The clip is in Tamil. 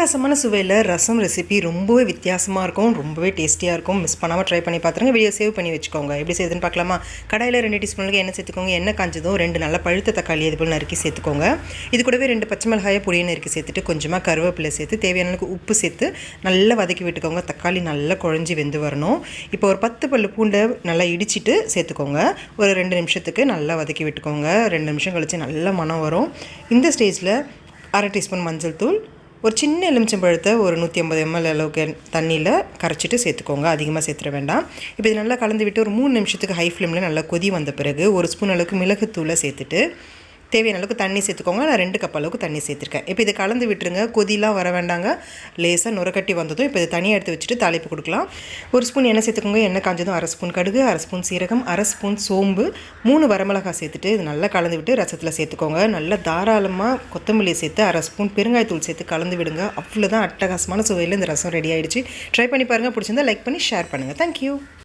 அட்டகாசமான சுவையில் ரசம் ரெசிபி ரொம்பவே வித்தியாசமாக இருக்கும். ரொம்பவே டேஸ்டியாக இருக்கும். மிஸ் பண்ணாமல் ட்ரை பண்ணி பார்த்துருங்க வீடியோ சேவ் பண்ணி வச்சுக்கோங்க. எப்படி செய்யுதுன்னு பார்க்கலாமா கடையில் ரெண்டு டீஸ்பூனுக்கு எண்ணெய் சேர்த்துக்கோங்க. எண்ணெய் காஞ்சதும் ரெண்டு நல்ல பழுத்த தக்காளி இது போல் நறுக்கி சேர்த்துக்கோங்க. இது கூடவே ரெண்டு பச்சை மிளகாயை பொடியை நறுக்கி சேர்த்துட்டு கொஞ்சமாக கருவேப்பிலை சேர்த்து தேவையான அளவுக்கு உப்பு சேர்த்து நல்லா வதக்கி விட்டுக்கோங்க. தக்காளி நல்லா குழஞ்சி வெந்து வரணும். இப்போ ஒரு பத்து பல்லு பூண்டை நல்லா இடிச்சிட்டு சேர்த்துக்கோங்க. ஒரு ரெண்டு நிமிஷத்துக்கு நல்லா வதக்கி விட்டுக்கோங்க. ரெண்டு நிமிஷம் கழித்து நல்ல மனம் வரும். இந்த ஸ்டேஜில் அரை டீஸ்பூன் மஞ்சள் தூள் ஒரு சின்ன எலுமிச்சம்பழத்தை ஒரு நூற்றி ஐம்பது எம்எல் அளவுக்கு தண்ணியில் கரைச்சிட்டு சேர்த்துக்கோங்க. அதிகமாக சேர்த்துட வேண்டாம். இப்போ இது நல்லா கலந்து விட்டு ஒரு மூணு நிமிஷத்துக்கு ஹை ஃப்ளேமில் நல்லா கொதி வந்த பிறகு ஒரு ஸ்பூன் அளவுக்கு மிளகுத்தூளை சேர்த்துட்டு தேவையான அளவுக்கு தண்ணி சேர்த்துக்கோங்க. நான் ரெண்டு கப் அளவுக்கு தண்ணி சேர்த்துருக்கேன். இப்போ இதை கலந்து விட்டுருங்க. கொதிலாம் வர வேண்டாங்க. லேசாக நுரக்கட்டி வந்ததும் இப்போ இதை தனியாக எடுத்து வச்சுட்டு தாளிப்பு கொடுக்கலாம். ஒரு ஸ்பூன் எண்ணெய் சேர்த்துக்கோங்க. எண்ணெய் காஞ்சதும் அரை ஸ்பூன் கடுகு அரை ஸ்பூன் சீரகம் அரை ஸ்பூன் சோம்பு மூணு வரமிளகாய் சேர்த்துட்டு இது நல்லா கலந்து விட்டு ரசத்தில் சேர்த்துக்கோங்க. நல்லா தாராளமாக கொத்தமல்லி சேர்த்து அரை ஸ்பூன் பெருங்காயத்தூள் சேர்த்து கலந்து விடுங்க. அவ்வளோதான் அட்டகாசமான சுவையில் இந்த ரசம் ரெடி ஆகிடுச்சு ட்ரை பண்ணி பாருங்கள் பிடிச்சிருந்தா லைக் பண்ணி ஷேர் பண்ணுங்கள் தேங்க்யூ